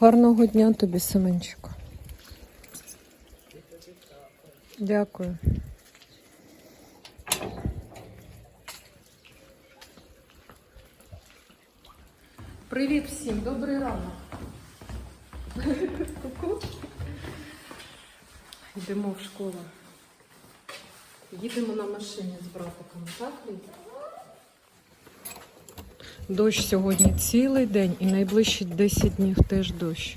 Гарного дня тобі, Семенчику. Дякую. Привіт всім, добрий ранок. Йдемо в школу. Їдемо на машині з братиком, так, Лід? Дощ сьогодні цілий день і найближчі 10 днів теж дощ.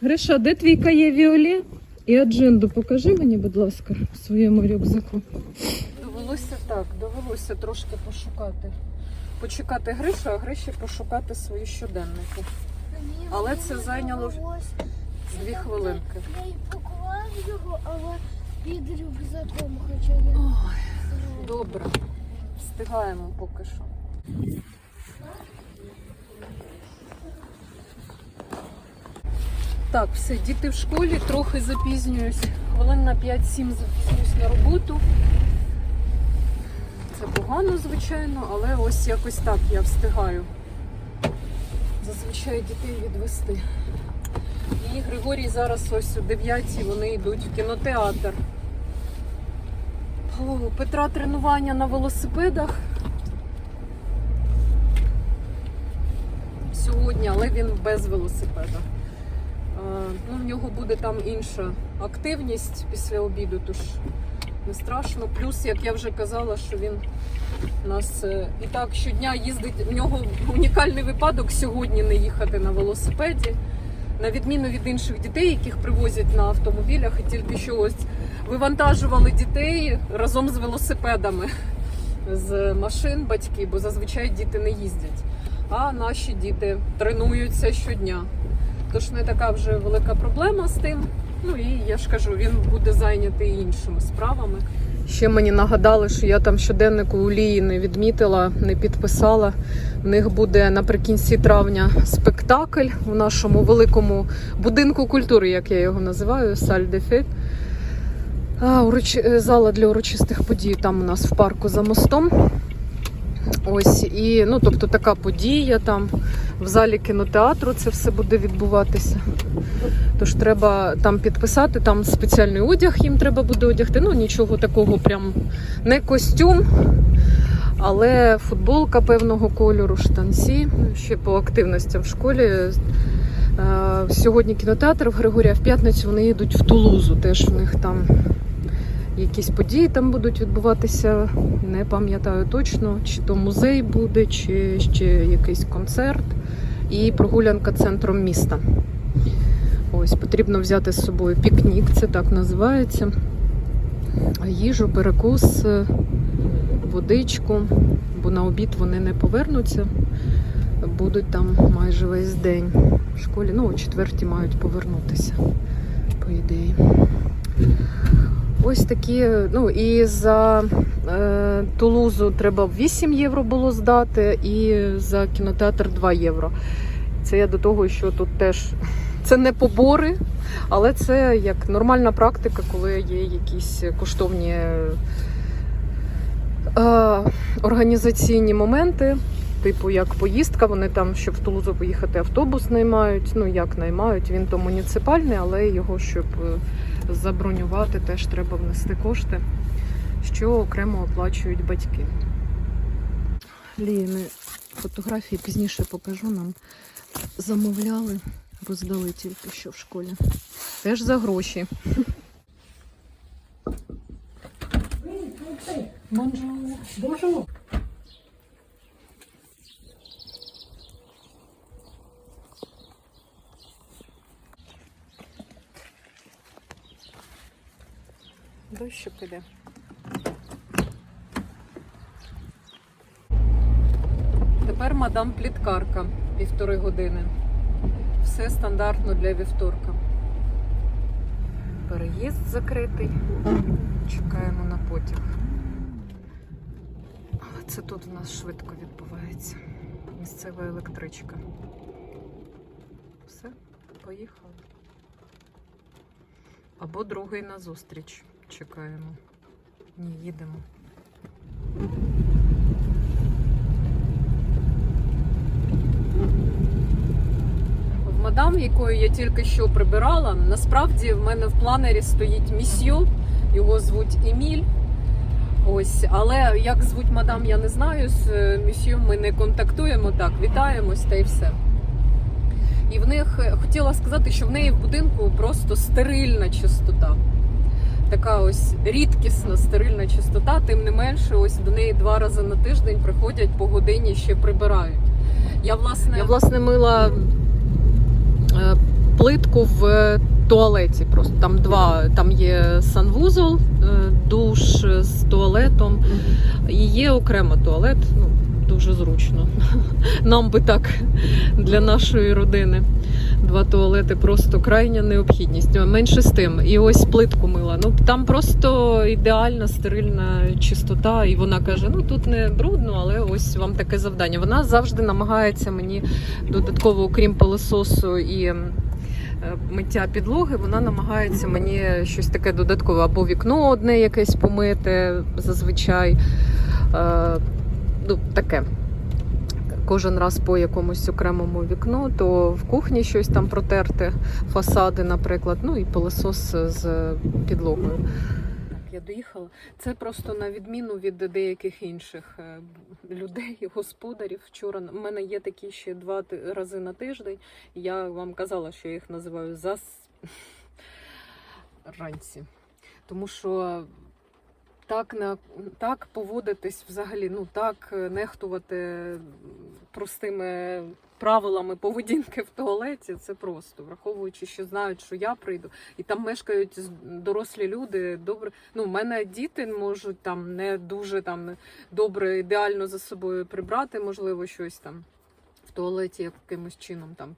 Гриша, де твій кає Віолі? І адженду покажи мені, будь ласка, в своєму рюкзаку. Довелося так, довелося трошки пошукати. Почекати Гришу, а Гриші пошукати свої щоденники. Але це зайняло Дві хвилинки. Я й поклав його, але під рюкзаком, хоча я. Добре. Встигаємо поки що. Так, все, діти в школі, трохи запізнююсь. Хвилин на 5-7 запізнююсь на роботу. Це погано, звичайно, але ось якось так я встигаю. Зазвичай дітей відвести. І Григорій зараз ось о 9 вони йдуть в кінотеатр. Петра тренування на велосипедах. Сьогодні, але він без велосипеда. Ну, в нього буде там інша активність після обіду, тож не страшно. Плюс, як я вже казала, що він у нас е, і так щодня їздить. В нього унікальний випадок сьогодні не їхати на велосипеді. На відміну від інших дітей, яких привозять на автомобілях, і тільки що ось вивантажували дітей разом з велосипедами з машин батьки, бо зазвичай діти не їздять. А наші діти тренуються щодня. Тож не така вже велика проблема з тим. Ну і я ж кажу, він буде зайнятий іншими справами. Ще мені нагадали, що я там щоденнику у Лії не відмітила, не підписала. В них буде наприкінці травня спектакль у нашому великому будинку культури, як я його називаю, Саль де Фет. Е, Зала для урочистих подій там у нас в парку за мостом. Ось і ну, тобто така подія там в залі кінотеатру це все буде відбуватися. Тож треба там підписати, там спеціальний одяг їм треба буде одягти. Ну нічого такого, прям не костюм, але футболка певного кольору, штанці. Ще по активностям в школі. Е, Сьогодні кінотеатр в Григорія в п'ятницю вони їдуть в Тулузу. Теж в них там якісь події там будуть відбуватися. Не пам'ятаю точно, чи то музей буде, чи ще якийсь концерт і прогулянка центром міста. Ось потрібно взяти з собою пікнік, це так називається. Їжу, перекус, водичку, бо на обід вони не повернуться. Будуть там майже весь день в школі. Ну, о четвертій мають повернутися, по ідеї. Ось такі, ну і за е, Тулузу треба 8 євро було здати, і за кінотеатр 2 євро. Це я до того, що тут теж це не побори, але це як нормальна практика, коли є якісь коштовні е, організаційні моменти. Типу, як поїздка, вони там, щоб в Тулузу поїхати, автобус наймають. Ну як наймають, він то муніципальний, але його, щоб е, забронювати, теж треба внести кошти, що окремо оплачують батьки. Ліни фотографії пізніше покажу нам. Замовляли, роздали тільки що в школі. Теж за гроші. Бонжур. Бонжур. Дощик іде. Тепер мадам пліткарка півтори години. Все стандартно для вівторка. Переїзд закритий. Чекаємо на потяг. Але це тут у нас швидко відбувається. Місцева електричка. Все, поїхали. Або другий назустріч. Чекаємо. Ні, їдемо. мадам, якою я тільки що прибирала. Насправді в мене в планері стоїть місьо, його звуть Еміль. Ось, але як звуть мадам, я не знаю. З е, місьо ми не контактуємо так, вітаємось та й все. І в них е, хотіла сказати, що в неї в будинку просто стерильна чистота. Така ось рідкісна стерильна чистота, тим не менше, ось до неї два рази на тиждень приходять по годині ще прибирають. Я власне, я, власне мила е, плитку в туалеті. Просто там два там є санвузол, е, душ з туалетом, і є окремо туалет. Ну, дуже зручно. Нам би так для нашої родини. Два туалети просто крайня необхідність. Менше з тим. І ось плитку мила. Ну там просто ідеальна стерильна чистота. І вона каже: ну тут не брудно, але ось вам таке завдання. Вона завжди намагається мені додатково, окрім пилососу і е, миття підлоги, вона намагається мені щось таке додаткове, або вікно одне якесь помити зазвичай. Е, ну, таке. Кожен раз по якомусь окремому вікну, то в кухні щось там протерти, фасади, наприклад, ну і пилосос з підлогою. Я доїхала. Це просто на відміну від деяких інших е, людей, господарів. Вчора в мене є такі ще два рази на тиждень. Я вам казала, що я їх називаю зас ранці. Тому що так на так поводитись взагалі, ну так е, нехтувати простими правилами поведінки в туалеті, це просто враховуючи, що знають, що я прийду, і там мешкають дорослі люди. Добре, ну в мене діти можуть там не дуже там добре, ідеально за собою прибрати, можливо, щось там в туалеті якимось чином там.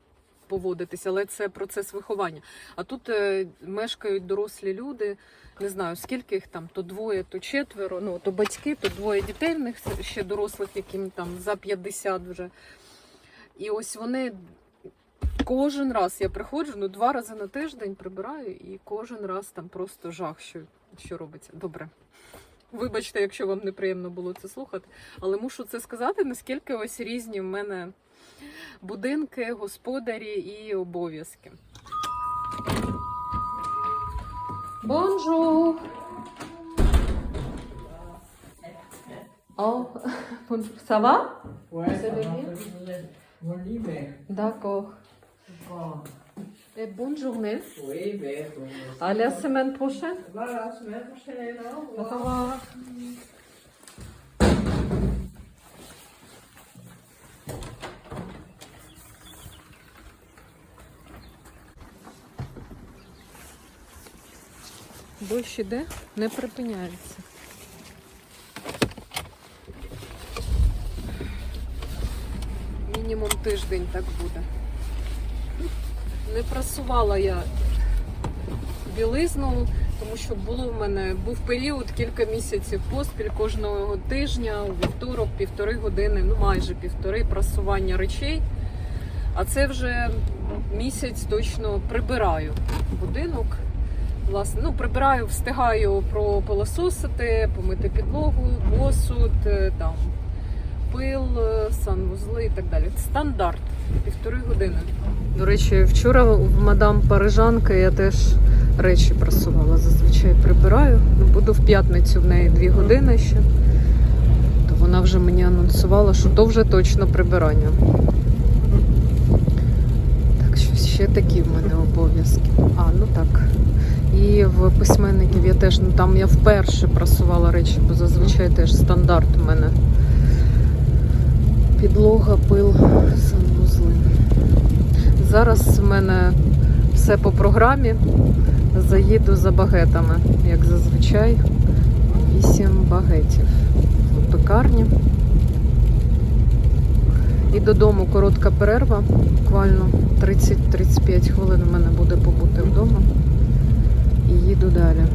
Поводитися, але це процес виховання. А тут е, мешкають дорослі люди, не знаю скільки їх там, то двоє, то четверо, ну то батьки, то двоє дітей в них ще дорослих, яким там за 50 вже. І ось вони кожен раз я приходжу, ну два рази на тиждень прибираю, і кожен раз там просто жах, що, що робиться. Добре. Вибачте, якщо вам неприємно було це слухати, але мушу це сказати, наскільки ось різні в мене будинки, господарі і обов'язки. Bonjour. Oh, bonjour. Ça va? Ouais, Vous ça allez va, bien vous êtes- Mon hiver. D'accord. Bon. Et bonne journée. Oui, ben, bon. À la semaine prochaine. Voilà, semaine prochaine. Au Au revoir. Дощ іде, не припиняється. Мінімум тиждень так буде. Не прасувала я білизну, тому що було в мене був період кілька місяців поспіль кожного тижня, у вівторок, півтори години, ну майже півтори прасування речей. А це вже місяць точно прибираю будинок. Власне, ну прибираю, встигаю пропилососити, помити підлогу, посуд, е, там пил, е, санвузли і так далі. Стандарт півтори години. До речі, вчора в мадам Парижанки я теж речі прасувала. Зазвичай прибираю. Ну, буду в п'ятницю в неї дві години ще. То вона вже мені анонсувала, що то вже точно прибирання. Так що ще такі в мене обов'язки. А, ну так. І в письменників я теж, ну там я вперше прасувала речі, бо зазвичай теж стандарт у мене. Підлога, пил, санвузли. Зараз в мене все по програмі. Заїду за багетами, як зазвичай. 8 багетів в пекарні. І додому коротка перерва, буквально 30-35 хвилин у мене буде побути вдома. І їду далі.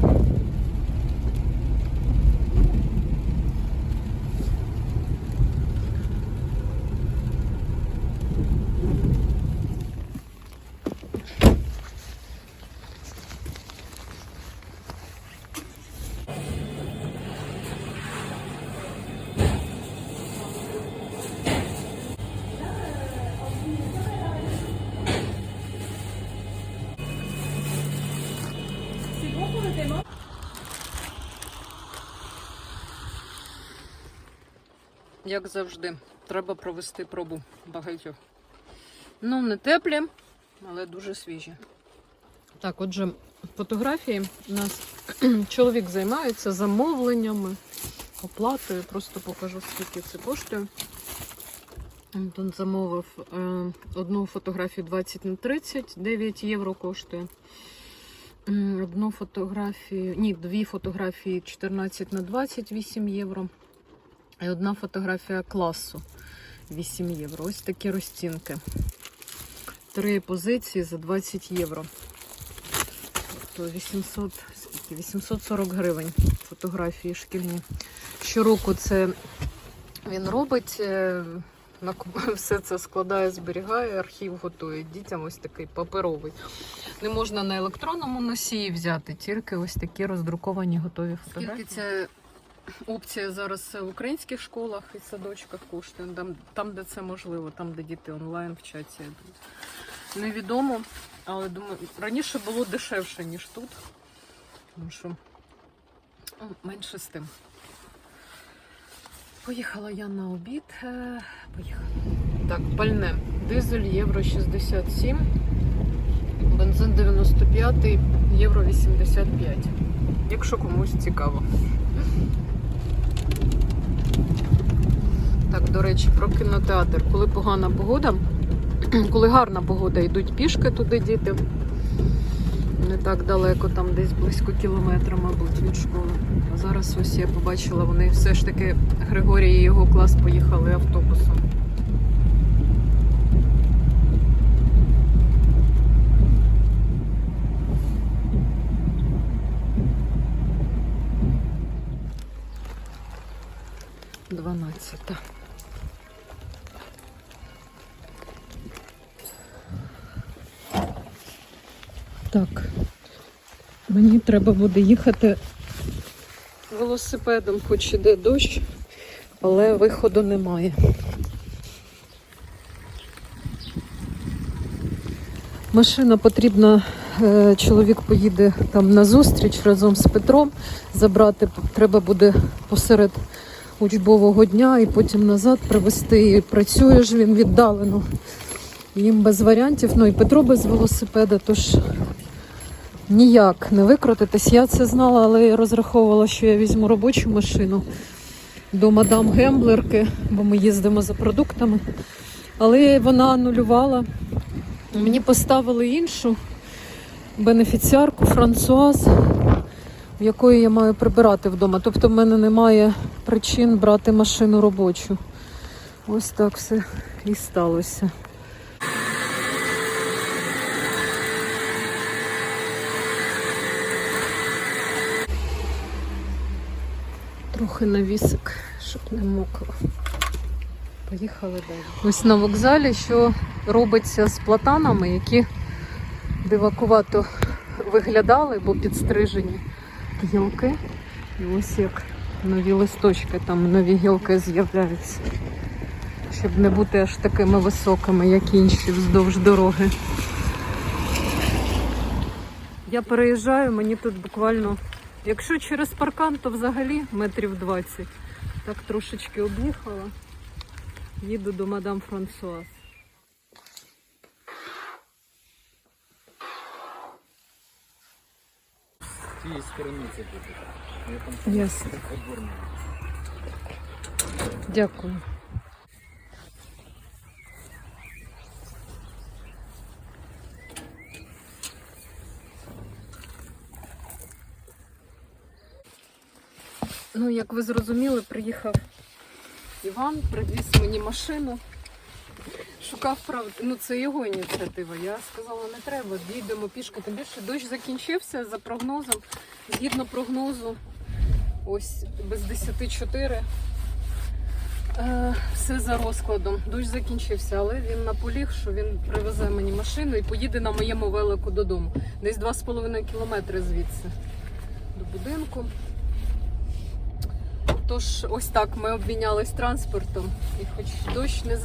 Як завжди, треба провести пробу багатьох. Ну, не теплі, але дуже свіжі. Так, отже, фотографії у нас чоловік займається замовленнями, оплатою. Просто покажу, скільки це коштує. Тут замовив е, одну фотографію 20 на 30, 9 євро коштує. Одну фотографію, ні, дві фотографії 14 на 28 євро. І одна фотографія класу 8 євро. Ось такі розцінки. Три позиції за 20 євро. Тобто 800, скільки? 840 гривень фотографії шкільні. Щороку це він робить. е, Все це складає, зберігає, архів готує. Дітям ось такий паперовий. Не можна на електронному носії взяти, тільки ось такі роздруковані готові фотографії. Скільки ця опція зараз в українських школах і садочках коштує, там, там, де це можливо, там, де діти онлайн вчаться. Невідомо, але думаю, раніше було дешевше, ніж тут. Тому що ну, менше з тим. Поїхала я на обід. Е, Поїхала. Так, пальне. Дизель євро 67. Бензин 95, євро 85. Якщо комусь цікаво. Так, до речі, про кінотеатр. Коли погана погода, коли гарна погода, йдуть пішки туди діти. Не так далеко, там десь близько кілометра, мабуть, від школи. А зараз ось я побачила, вони все ж таки Григорій і його клас поїхали автобусом. Так. Мені треба буде їхати велосипедом, хоч іде дощ, але виходу немає. Машина потрібна, е, чоловік поїде там на зустріч разом з Петром. Забрати треба буде посеред учбового дня і потім назад привезти. І працює ж він віддалено. Їм без варіантів, ну і Петро без велосипеда, тож ніяк не викрутитись. Я це знала, але я розраховувала, що я візьму робочу машину до мадам Гемблерки, бо ми їздимо за продуктами. Але вона анулювала. Мені поставили іншу бенефіціарку Франсуаз, в якої я маю прибирати вдома. Тобто в мене немає причин брати машину робочу. Ось так все і сталося. Трохи навісик, щоб не мокло. Поїхали далі. Ось на вокзалі, що робиться з платанами, які дивакувато виглядали, бо підстрижені гілки. І ось як нові листочки, там нові гілки з'являються. Щоб не бути аж такими високими, як інші вздовж дороги. Я переїжджаю, мені тут буквально, якщо через паркан, то взагалі метрів 20. Так трошечки об'їхала. Їду до мадам Франсуаз. З цієї сторони це буде. Ясно. Дякую. Ну, як ви зрозуміли, приїхав Іван, привіз мені машину. Шукав правду. Ну, це його ініціатива. Я сказала, не треба, дійдемо пішки. Тим більше дощ закінчився за прогнозом. Згідно прогнозу, ось без 10-4. Е, все за розкладом. Дощ закінчився, але він наполіг, що він привезе мені машину і поїде на моєму велику додому. Десь 2,5 кілометри звідси до будинку. Тож, ось так ми обмінялись транспортом. І хоч дощ не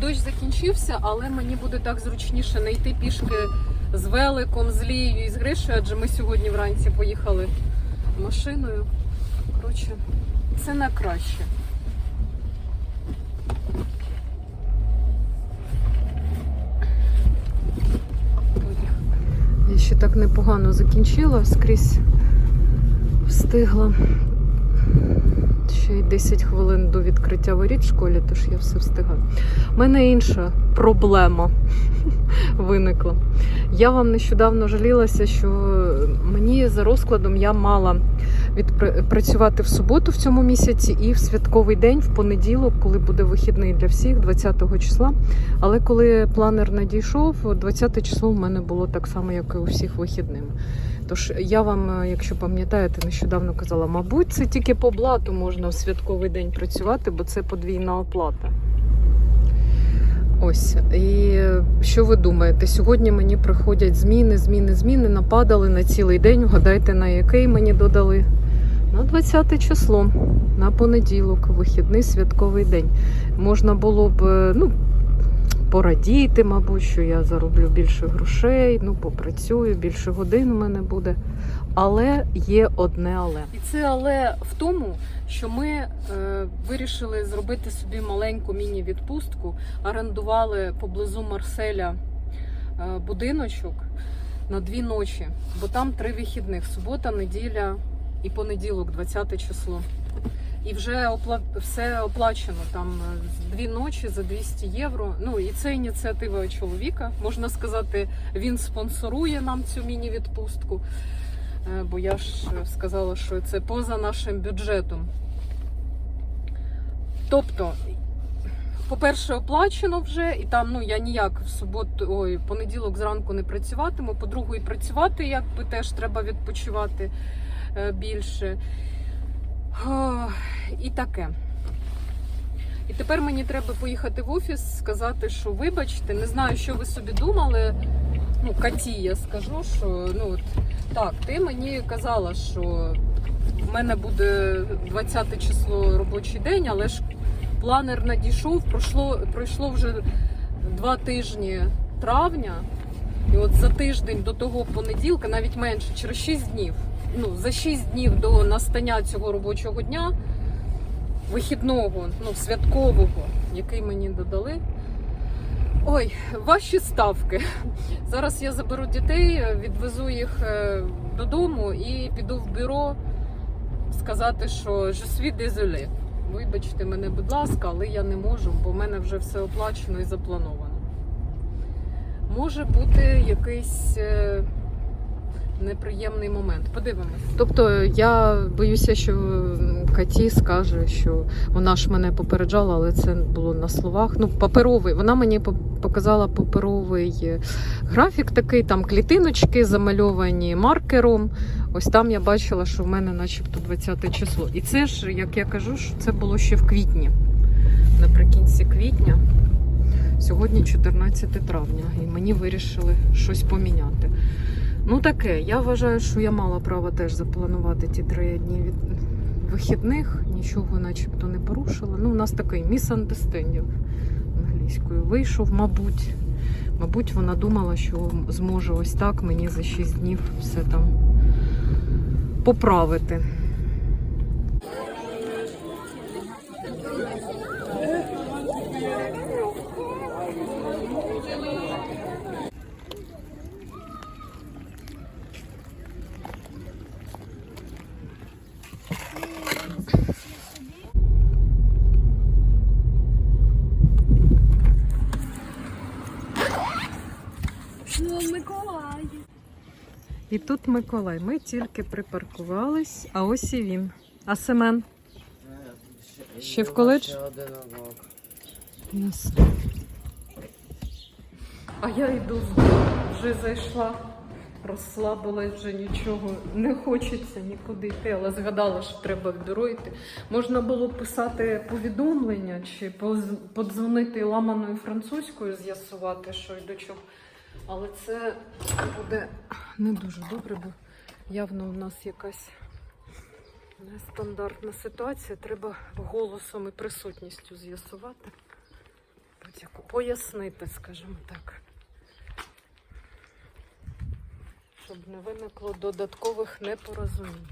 дощ закінчився, але мені буде так зручніше не йти пішки з великом, з Лією і з Гришою, адже ми сьогодні вранці поїхали машиною. Коротше, це на краще. Я ще так непогано закінчила, скрізь встигла. Ще й 10 хвилин до відкриття воріт в школі, тож я все встигаю. У мене інша проблема виникла. Я вам нещодавно жалілася, що мені за розкладом я мала відпрацювати в суботу в цьому місяці і в святковий день, в понеділок, коли буде вихідний для всіх, 20 числа. Але коли планер надійшов, 20 число в мене було так само, як і у всіх вихідними. Тож я вам, е, якщо пам'ятаєте, нещодавно казала, мабуть, це тільки по блату можна в святковий день працювати, бо це подвійна оплата. Ось. І що ви думаєте? Сьогодні мені приходять зміни, зміни, зміни, нападали на цілий день. Вгадайте, на який мені додали? На 20 число, на понеділок, вихідний святковий день. Можна було б, е, ну, порадіти, мабуть, що я зароблю більше грошей, ну, попрацюю, більше годин у мене буде. Але є одне але. І це але в тому, що ми е, вирішили зробити собі маленьку міні-відпустку, орендували поблизу Марселя е, будиночок на дві ночі, бо там три вихідних: субота, неділя і понеділок, 20 число. І вже опла... все оплачено там е, дві ночі за 200 євро. Ну і це ініціатива чоловіка. Можна сказати, він спонсорує нам цю міні-відпустку. Е, Бо я ж сказала, що це поза нашим бюджетом. Тобто, по-перше, оплачено вже, і там ну я ніяк в суботу, ой, понеділок зранку не працюватиму. По-друге, і працювати якби теж треба відпочивати е, більше. І таке. І тепер мені треба поїхати в офіс, сказати, що вибачте, не знаю, що ви собі думали. Ну, Каті, я скажу, що ну от так, ти мені казала, що в мене буде 20 число робочий день, але ж планер надійшов, пройшло, пройшло вже два тижні травня. І от за тиждень до того понеділка, навіть менше, через 6 днів. Ну, за 6 днів до настання цього робочого дня, вихідного, ну, святкового, який мені додали. Ой, ваші ставки. Зараз я заберу дітей, відвезу їх е, додому і піду в бюро сказати, що je suis. Вибачте мене, будь ласка, але я не можу, бо в мене вже все оплачено і заплановано. Може бути якийсь е, неприємний момент. Подивимось. Тобто я боюся, що Каті скаже, що вона ж мене попереджала, але це було на словах. Ну, паперовий. Вона мені показала паперовий графік такий, там клітиночки замальовані маркером. Ось там я бачила, що в мене начебто 20 число. І це ж, як я кажу, що це було ще в квітні, наприкінці квітня. Сьогодні 14 травня, і мені вирішили щось поміняти. Ну таке, я вважаю, що я мала право теж запланувати ті три дні від вихідних, нічого начебто не порушила. Ну, у нас такий misunderstanding англійською вийшов, мабуть. Мабуть, вона думала, що зможе ось так мені за 6 днів все там поправити. І тут Миколай. Ми тільки припаркувались, а ось і він. А Семен? Ще в коледж? Ясно. А я йду з дому. Вже зайшла, розслабилась, вже нічого не хочеться нікуди йти, але згадала, що треба в бюро йти. Можна було писати повідомлення чи подзвонити ламаною французькою, з'ясувати, що й до чого. Але це буде не дуже добре, бо явно в нас якась нестандартна ситуація. Треба голосом і присутністю з'ясувати. Пояснити, скажімо так. Щоб не виникло додаткових непорозумінь.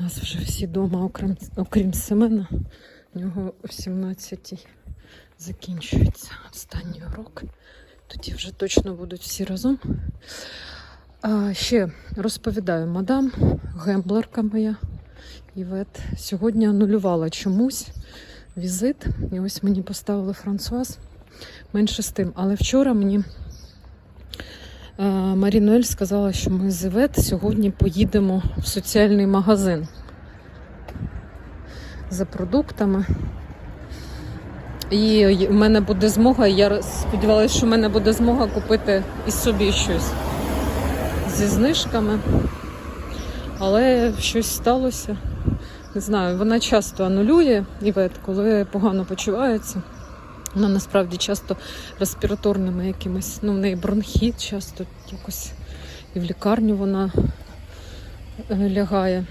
У нас вже всі вдома, окрім, окрім Семена. У нього о 17-й закінчується останній урок. Тоді вже точно будуть всі разом. А, ще розповідаю, мадам, гемблерка моя Івет, сьогодні анулювала чомусь візит. І ось мені поставили Франсуаз. Менше з тим. Але вчора мені Марінуель сказала, що ми з Івет сьогодні поїдемо в соціальний магазин за продуктами. І в мене буде змога, я сподівалася, що в мене буде змога купити і собі щось зі знижками. Але щось сталося. Не знаю, вона часто анулює Івет, коли погано почувається. Вона насправді часто респіраторними якимись, ну, в неї бронхіт часто якось і в лікарню вона е, лягає.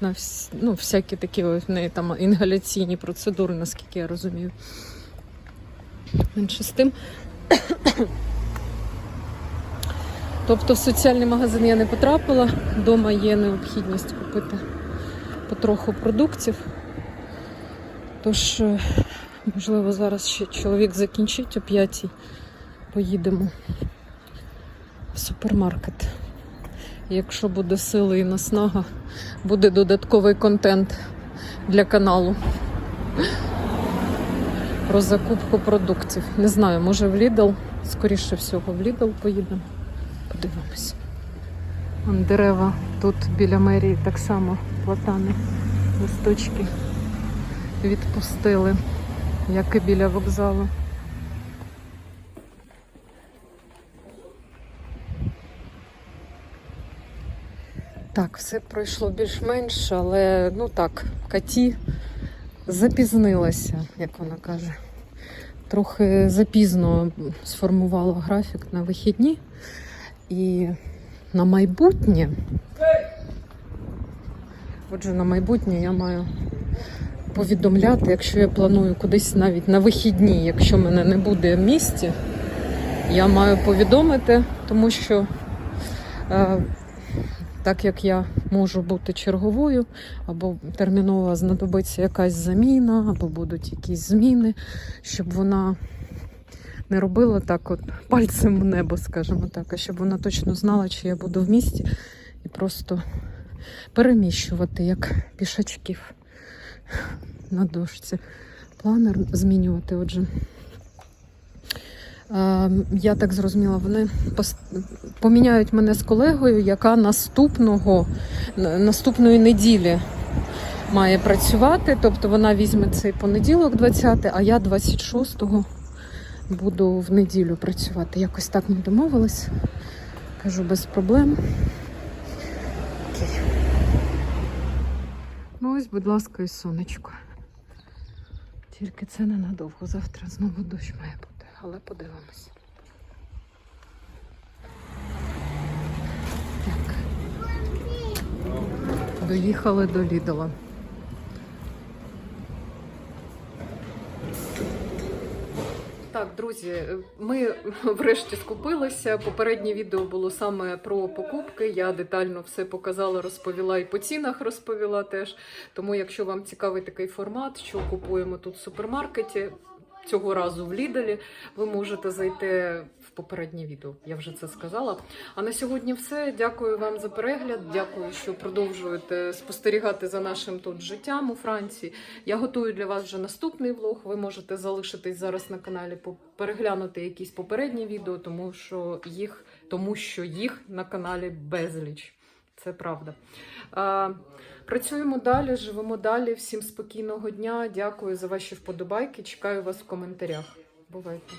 На вс... ну, всякі такі в неї там інгаляційні процедури, наскільки я розумію. Менше з тим. Тобто в соціальний магазин я не потрапила, вдома є необхідність купити потроху продуктів. Тож, е, можливо, зараз ще чоловік закінчить о п'ятій. Поїдемо в супермаркет. Якщо буде сили і наснага, буде додатковий контент для каналу про закупку продуктів. Не знаю, може в Lidl, скоріше всього, в Lidl поїдемо. Подивимось. Дерева тут біля мерії так само платани, листочки відпустили, як і біля вокзалу. Так, все пройшло більш-менш, але ну так, Каті запізнилася, як вона каже. Трохи запізно сформувала графік на вихідні. І на майбутнє, отже, на майбутнє я маю повідомляти, якщо я планую кудись навіть на вихідні, якщо мене не буде в місті, я маю повідомити, тому що е, так як я можу бути черговою, або терміново знадобиться якась заміна, або будуть якісь зміни, щоб вона не робила так от пальцем в небо, скажімо так, а щоб вона точно знала, чи я буду в місті, і просто переміщувати як пішачків на дошці. Планер змінювати. Отже, я так зрозуміла, вони поміняють мене з колегою, яка наступного, наступної неділі має працювати. Тобто вона візьме цей понеділок, 20, а я 26-го буду в неділю працювати. Якось так ми домовились. Кажу, без проблем. Ну ось, будь ласка, і сонечко. Тільки це ненадовго. Завтра знову дощ має бути, але подивимось. Так. Доїхали до Лідала. Так, друзі, ми врешті скупилися. Попереднє відео було саме про покупки. Я детально все показала, розповіла і по цінах розповіла теж. Тому, якщо вам цікавий такий формат, що купуємо тут в супермаркеті, цього разу в Лідалі, ви можете зайти в попереднє відео. Я вже це сказала. А на сьогодні все. Дякую вам за перегляд. Дякую, що продовжуєте спостерігати за нашим тут життям у Франції. Я готую для вас вже наступний влог. Ви можете залишитись зараз на каналі, переглянути якісь попередні відео, тому що їх, тому що їх на каналі безліч. Це правда. Працюємо далі, живемо далі. Всім спокійного дня. Дякую за ваші вподобайки. Чекаю вас в коментарях. Бувайте.